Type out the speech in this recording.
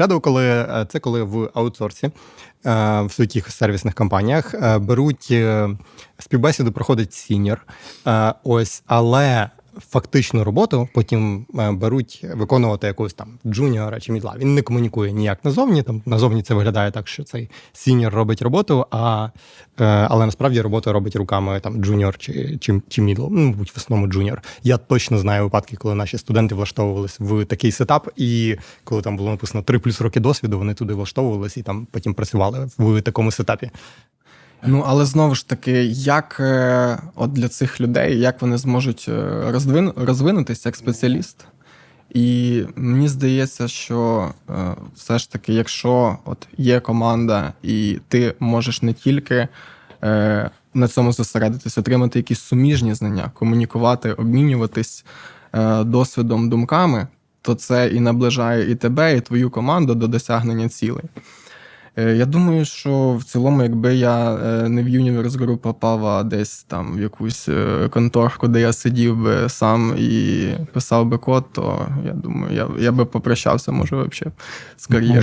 Shadow, коли е, це коли в аутсорсі е, в своїх сервісних компаніях е, беруть співбесіду, проходить сіньор. Ось, але фактичну роботу потім е, беруть виконувати якогось там джуніора чи мідла. Він не комунікує ніяк назовні. Там назовні це виглядає так, що цей сіньор робить роботу, а е, але насправді роботу робить руками там джуніор чи, чи, чи мідл. Ну, мабуть, в основному джуніор. Я точно знаю випадки, коли наші студенти влаштовувалися в такий сетап, і коли там було написано 3 плюс роки досвіду, вони туди влаштовувалися і там потім працювали в такому сетапі. Ну, але знову ж таки, як е, от для цих людей, як вони зможуть е, розвин, розвинутися як спеціаліст? І мені здається, що е, все ж таки, якщо от є команда, і ти можеш не тільки на цьому зосередитись, отримати якісь суміжні знання, комунікувати, обмінюватись досвідом, думками, то це і наближає і тебе, і твою команду до досягнення цілей. Е, Я думаю, що в цілому, якби я е, не в Universe Group попав, а десь там в якусь е, конторку, де я сидів би сам і писав би код, то я думаю, я, я би попрощався, може, взагалі з кар'єрою.